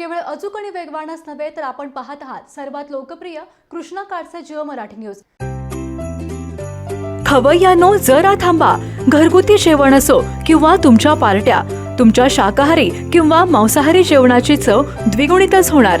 केवळ अचूक आणि वेगवानच नव्हे तर आपण पाहत आहात सर्वात लोकप्रिय कृष्णा काळचे जिओ मराठी न्यूज. खवय्यानो जरा थांबा. घरगुती जेवण असो किंवा तुमच्या पार्ट्या तुमच्या शाकाहारी किंवा मांसाहारी जेवणाची चव द्विगुणितच होणार.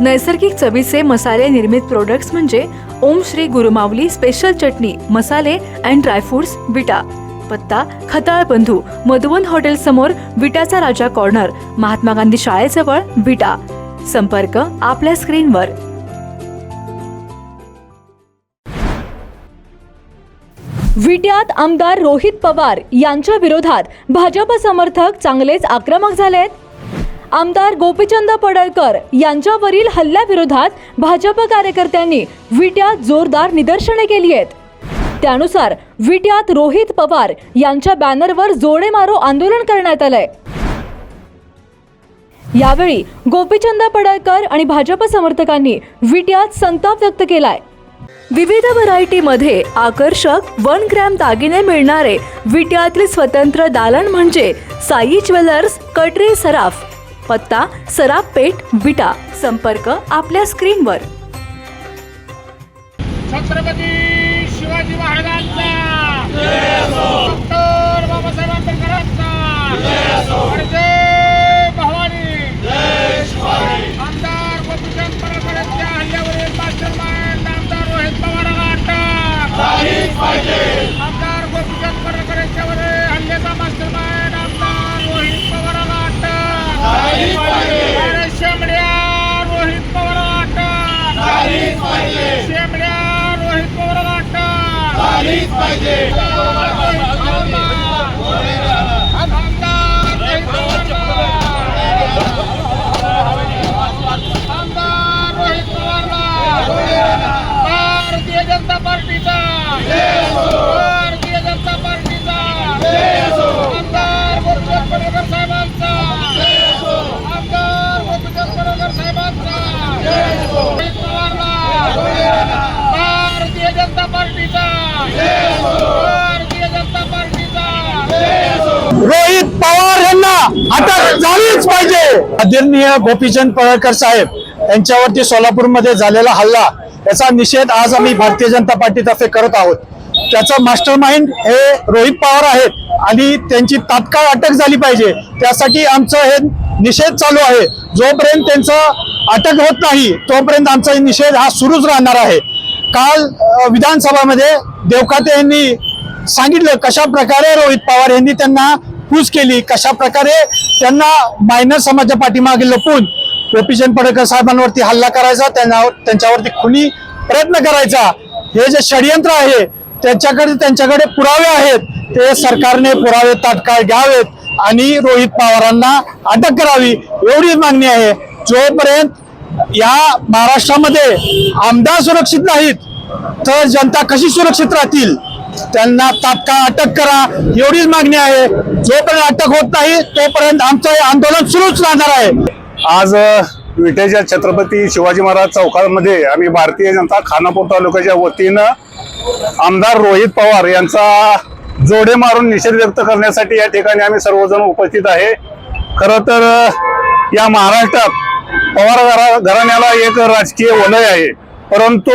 नैसर्गिक चवीचे मसाले निर्मित प्रोडक्ट्स म्हणजे ओम श्री गुरुमाऊली स्पेशल चटणी मसाले अँड ड्रायफ्रुट्स विटा. पत्ता खताळ बंधू मधुवन हॉटेल समोर विटाचा राजा कॉर्नर महात्मा गांधी शाळेजवळ विटा. संपर्क आपल्या स्क्रीनवर विट्यात आमदार रोहित पवार यांच्या विरोधात भाजप समर्थक चांगलेच आक्रमक झालेत? आमदार गोपीचंद पडळकर यांच्यावरील हल्ल्याविरोधात भाजप कार्यकर्त्यांनी विट्यात जोरदार निदर्शने केली आहेत. त्यानुसार विट्यात रोहित पवार यांच्या बॅनरवर जोडे मारो आंदोलन करण्यात आलंय. यावेळी गोपीचंद पडळकर आणि भाजप समर्थकांनी विट्यात संताप व्यक्त केलाय. विविध व्हरायटीमध्ये आकर्षक वन ग्रॅम दागिने मिळणारे विट्यातील स्वतंत्र दालन म्हणजे साई ज्वेलर्स कटरे सराफ पत्ता सराफ पेठ विटा. संपर्क आपल्या स्क्रीनवर छत्रपती शिवाजी महाराजांचा डॉक्टर बाबासाहेब आंबेडकरांचा आणि जय भवानी आमदार गोपीचंद पडळकरांच्या हल्ल्यावरील मास्टरमाइंड आमदार रोहित पवारांना अटक आमदार गोपीचंद पडळकरांच्या वरील हल्ल्याचा मास्टरमाइंड आमदार रोहित पवारांना अटक अरे शेंबड्या रोहित पवारांना अटक शेंबड्या रोहित पवारांना अटक आमदार रोहित पवारांना आमदार रोहित पवारला भारतीय जनता पार्टीचा भारतीय जनता पार्टीचा आमदार गोपीचंद पडळकर साहेबांचा आमदार गोपीचंद पडळकर साहेबांचा रोहित पवारला भारतीय जनता पार्टीचा भारतीय जनता पार्टीचा रोहित पवार यांना अटक झालीच पाहिजे. आदरणीय गोपीचंद पळळकर साहेब यांच्यावरती सोलापूरमध्ये झालेला हल्ला याचा निषेध आज आम्ही भारतीय जनता पार्टीतर्फे करत आहोत. त्याचा मास्टर माइंड हे रोहित पवार आहेत आणि त्यांची तात्काळ अटक झाली पाहिजे. त्यासाठी आमचं हे निषेध चालू आहे. जोपर्यंत त्यांचं अटक होत नाही तोपर्यंत आमचा निषेध हा सुरूच राहणार आहे. काल विधानसभामध्ये देवखाते यांनी सांगितलं कशा प्रकारे रोहित पवार यांनी त्यांना फूस केली. कशा प्रकारे त्यांना मायनर समाजाच्या पाठीमागे लपून गोपीचंद पडळकर साहेबांवरती हल्ला करायचा त्यांना त्यांच्यावरती खुनी प्रयत्न करायचा. हे जे षडयंत्र आहे त्यांच्याकडे त्यांच्याकडे पुरावे आहेत. ते सरकारने पुरावे तात्काळ घ्यावेत आणि रोहित पवारांना अटक करावी एवढीच मागणी आहे. जोपर्यंत या महाराष्ट्रामध्ये आमदार सुरक्षित नाहीत तर जनता कशी सुरक्षित राहतील? त्यांना तात्काळ अटक करा. एवढीच मागणी आहे. जोपर्यंत अटक होत नाही तोपर्यंत आमचं हे आंदोलन सुरूच राहणार आहे. आज विटेच्या छत्रपती शिवाजी महाराज चौकामध्ये आम्ही भारतीय जनता खानापूर तालुक्याच्या वतीनं आमदार रोहित पवार यांचा जोडे मारून निषेध व्यक्त करण्यासाठी या ठिकाणी आम्ही सर्वजण उपस्थित आहे. खरं तर या महाराष्ट्रात पवार घरा घराण्याला एक राजकीय वलय आहे. परंतु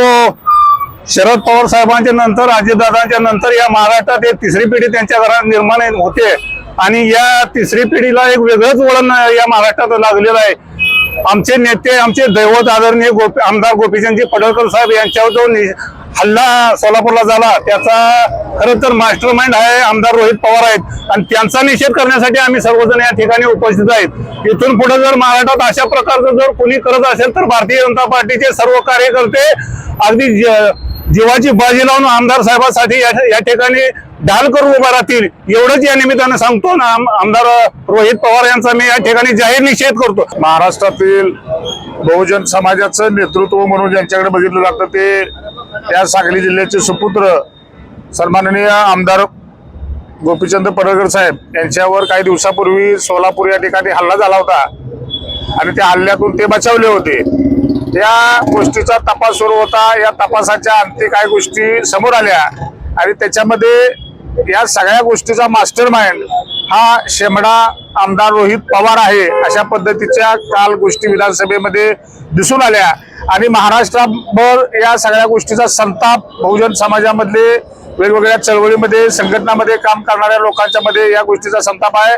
शरद पवार साहेबांच्या नंतर अजितदादांच्या नंतर या महाराष्ट्रात एक तिसरी पिढी त्यांच्या घरात निर्माण होते. आणि या तिसरी पिढीला एक वेगळंच वळण या महाराष्ट्रात लागलेलं आहे. आमचे नेते आमचे दैवत आदरणीय गोपी आमदार गोपीचंदजी पडळकर साहेब यांच्यावर जो हल्ला सोलापूरला झाला त्याचा खरं तर मास्टर माइंड आहे आमदार रोहित पवार आहेत. आणि त्यांचा निषेध करण्यासाठी आम्ही सर्वजण या ठिकाणी उपस्थित आहेत. इथून पुढे जर महाराष्ट्रात अशा प्रकारचं जर कोणी करत असेल तर भारतीय जनता पार्टीचे सर्व कार्यकर्ते अगदी ज- जीवाची बाजी लावून आमदार साहेबांसाठी या या ठिकाणी ढाल करून उभा राहतील एवढंच या निमित्तानं सांगतो ना आम- आमदार रोहित पवार यांचा मी या ठिकाणी जाहीर निषेध करतो. महाराष्ट्रातील बहुजन समाजाचं नेतृत्व म्हणून ज्यांच्याकडे बघितलं जातं ते त्या सांगली जिल्ह्याचे सुपुत्र सन्माननीय आमदार गोपीचंद पडळकर साहेब यांच्यावर काही दिवसापूर्वी सोलापूर या ठिकाणी हल्ला झाला होता. आणि त्या हल्ल्यातून ते बचावले होते. या गोष्टीचा तपास सुरू होता. या तपासाच्या अंती काही गोष्टी समोर आल्या. आणि त्याच्यामध्ये या सगळ्या गोष्टीचा मास्टर माइंड हा शेमडा आमदार रोहित पवार आहे अशा पद्धतीच्या काल गोष्टी विधानसभेमध्ये दिसून आल्या. आणि महाराष्ट्राभर या सगळ्या गोष्टीचा संताप बहुजन समाजामधले वेगवेगळ्या चळवळीमध्ये संघटनामध्ये काम करणाऱ्या लोकांच्या मध्ये या गोष्टीचा संताप आहे.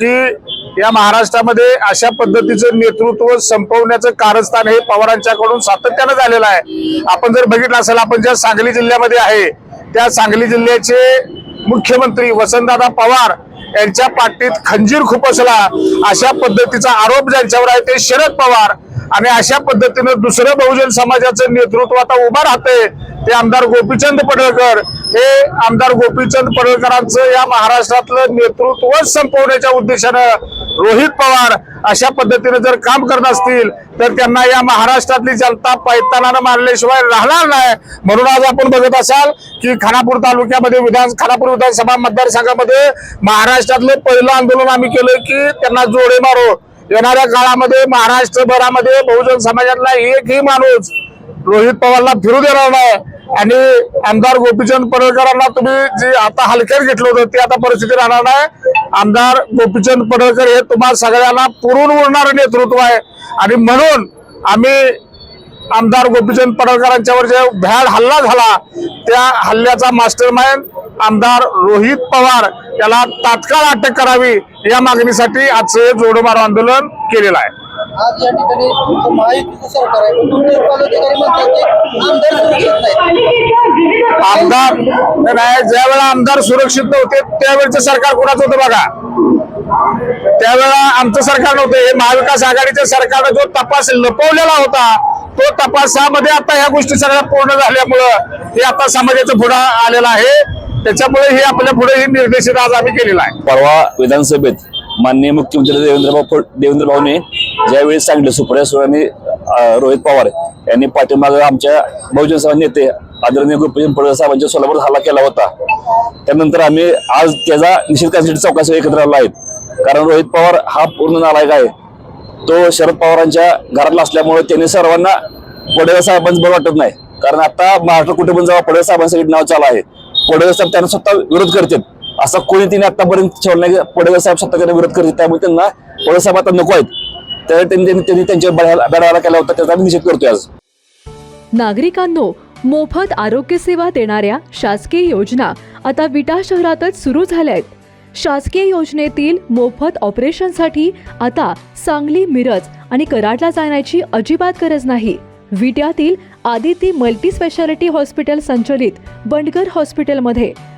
की या महाराष्ट्रामध्ये अशा पद्धतीचं नेतृत्व संपवण्याचं कारस्थान हे पवारांच्याकडून सातत्यानं झालेलं आहे. आपण जर बघितलं असेल आपण ज्या सांगली जिल्ह्यामध्ये आहे त्या सांगली जिल्ह्याचे मुख्यमंत्री वसंतदादा पवार यांच्या पाठीत खंजीर खुपसला अशा पद्धतीचा आरोप ज्यांच्यावर आहे ते शरद पवार. आणि अशा पद्धतीनं दुसरं बहुजन समाजाचं नेतृत्व आता उभं राहतंय ते आमदार गोपीचंद पडळकर हे आमदार गोपीचंद पडळकरांचं या महाराष्ट्रातलं नेतृत्व संपवण्याच्या उद्देशानं रोहित पवार अशा पद्धतीने जर काम करत असतील तर त्यांना या महाराष्ट्रातली जनता पैतानानं मारल्याशिवाय राहणार नाही. म्हणून आज आपण बघत असाल की खानापूर तालुक्यामध्ये विधान खानापूर विधानसभा मतदारसंघामध्ये महाराष्ट्रातलं पहिलं आंदोलन आम्ही केलं की त्यांना जोडे मारो. येणाऱ्या काळामध्ये महाराष्ट्रभरामध्ये बहुजन समाजातला एकही माणूस रोहित पवारला फिरू देणार नाही. आणि आमदार गोपीचंद पडळकरांना तुम्ही जे आता हलक्यात घेतलं होतं ते आता परिस्थिती राहणार नाही. आमदार गोपीचंद पडळकर हे तुम्हाला सगळ्यांना पुरून उरणारं नेतृत्व आहे. आणि म्हणून आम्ही आमदार गोपीचंद पडळकरांच्यावर जे भ्याड हल्ला झाला त्या हल्ल्याचा मास्टर माइंड आमदार रोहित पवार याला तात्काळ अटक करावी या मागणीसाठी आजचं हे जोडोमारो आंदोलन केलेलं आहे. आज या ठिकाणी महायुतीचं सरकार आहे पदाधिकारी म्हणतात की आमदार सुरक्षित नाही आमदार नाही ज्या वेळा आमदार सुरक्षित नव्हते त्यावेळेचं सरकार कोणाचं होतं बघा? त्यावेळा आमचं सरकार नव्हतं हे महाविकास आघाडीच्या सरकारनं जो तपास लपवलेला होता तो तपासामध्ये आता ह्या गोष्टी सगळ्या पूर्ण झाल्यामुळं हे आता समाजाचं पुढं आलेलं आहे. त्याच्यामुळे हे आपल्या पुढे हे निर्देशित आज आम्ही केलेला आहे. परवा विधानसभेत माननीय मुख्यमंत्री देवेंद्र देवेंद्र भाऊने ज्यावेळी सांगितलं सुप्रिया सुळे आणि रोहित पवार यांनी पाठीमागे आमच्या बहुजन समाज नेते आदरणीय गोपीचंद पडळकर साहेबांच्या सोलापूर हल्ला केला होता. त्यानंतर आम्ही आज त्याचा निषेध करण्यासाठी चौकशी एकत्र आलो आहेत. कारण रोहित पवार हा पूर्ण नालायक आहे. तो शरद पवारांच्या घरातला असल्यामुळे त्यांनी सर्वांना पडळकर साहेबांचं बरं वाटत नाही. कारण आता महाराष्ट्र कुठे पण जेव्हा पडळकर साहेबांसाठी नाव चालू आहे. पडळकर साहेब त्यांना स्वतः विरोध करतात असं कोणी तिने आतापर्यंत ठेवलं नाही. की साहेब स्वतः विरोध करत त्यामुळे त्यांना पडळकर साहेब आता नको आहेत. तर त्यांनी त्यांनी- त्यांच्या बेडावाला केला होता. त्याचा आम्ही निषेध करतोय आज. नागरिकांनो मोफत आरोग्य सेवा देणाऱ्या शासकीय योजना आता विटा शहरातच सुरू झाल्या आहेत. शासकीय योजनेतील मोफत ऑपरेशनसाठी आता सांगली मिरज आणि कराडला जाण्याची अजिबात गरज नाही. विट्यातील आदिती मल्टी स्पेशालिटी हॉस्पिटल संचलित बंडगर हॉस्पिटलमध्ये.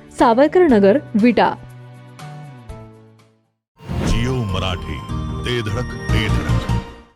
सावरकर नगर विटा. जिओ मराठी ते धडक.